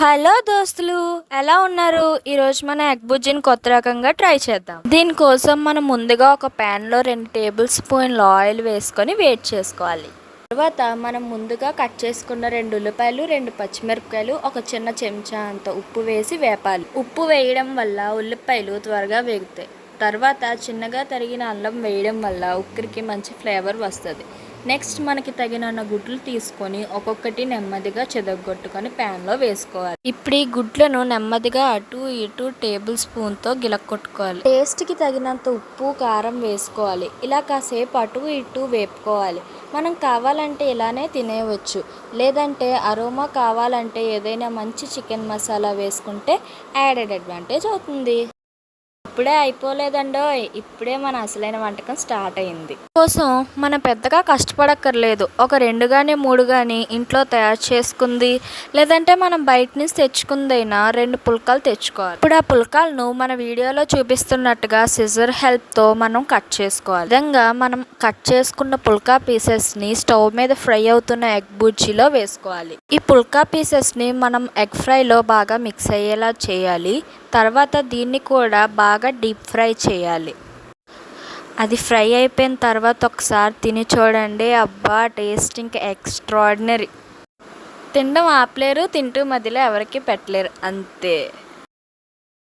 Hello దోస్తులు ఎలా ఉన్నారు? ఈరోజు మన ఎగ్ బుజ్జిని కొత్త రకంగా ట్రై చేద్దాం. దీనికోసం మనం ముందుగా ఒక ప్యాన్లో రెండు టేబుల్ స్పూన్ల ఆయిల్ వేసుకొని వేట్ చేసుకోవాలి. తర్వాత మనం ముందుగా కట్ చేసుకున్న రెండు ఉల్లిపాయలు రెండు పచ్చిమిరపకాయలు ఒక చిన్న చెంచా అంత ఉప్పు వేసి వేపాలి. ఉప్పు వేయడం వల్ల ఉల్లిపాయలు త్వరగా వేగుతాయి. తర్వాత చిన్నగా తరిగిన అల్లం వేయడం వల్ల ఉక్కిరికి మంచి ఫ్లేవర్ వస్తుంది. నెక్స్ట్ మనకి తగినన్న గుడ్లు తీసుకొని ఒక్కొక్కటి నెమ్మదిగా చెదగొట్టుకొని ప్యాన్లో వేసుకోవాలి. ఇప్పుడు ఈ గుడ్లను నెమ్మదిగా అటు ఇటు టేబుల్ స్పూన్తో గిలక్కొట్టుకోవాలి. టేస్ట్కి తగినంత ఉప్పు కారం వేసుకోవాలి. ఇలా కాసేపు అటు ఇటు వేపుకోవాలి. మనం కావాలంటే ఇలానే తినేయవచ్చు లేదంటే అరోమా కావాలంటే ఏదైనా మంచి చికెన్ మసాలా వేసుకుంటే యాడెడ్ అడ్వాంటేజ్ అవుతుంది. ఇప్పుడే అయిపోలేదండో ఇప్పుడే మన అసలైన వంటకం స్టార్ట్ అయింది. కోసం మనం పెద్దగా కష్టపడక్కర్లేదు. ఒక రెండు కానీ మూడు కానీ ఇంట్లో తయారు చేసుకుంది. లేదంటే మనం బయట నుంచి తెచ్చుకుందైనా రెండు పుల్కాలు తెచ్చుకోవాలి. ఇప్పుడు ఆ పుల్కాలను మన వీడియోలో చూపిస్తున్నట్టుగా సిజర్ హెల్ప్తో మనం కట్ చేసుకోవాలి. విధంగా మనం కట్ చేసుకున్న పుల్కా పీసెస్ని స్టవ్ మీద ఫ్రై అవుతున్న ఎగ్ బుజ్జిలో వేసుకోవాలి. ఈ పుల్కా పీసెస్ని మనం ఎగ్ ఫ్రైలో బాగా మిక్స్ అయ్యేలా చేయాలి. తర్వాత దీన్ని కూడా బాగా డీప్ ఫ్రై చేయాలి. అది ఫ్రై అయిపోయిన తర్వాత ఒకసారి తిని చూడండి. అబ్బా టేస్ట్ ఇంకా ఎక్స్ట్రాడినరీ. తినడం ఆపలేరు తింటూ మధ్యలో ఎవరికి పెట్టలేరు. అంతే.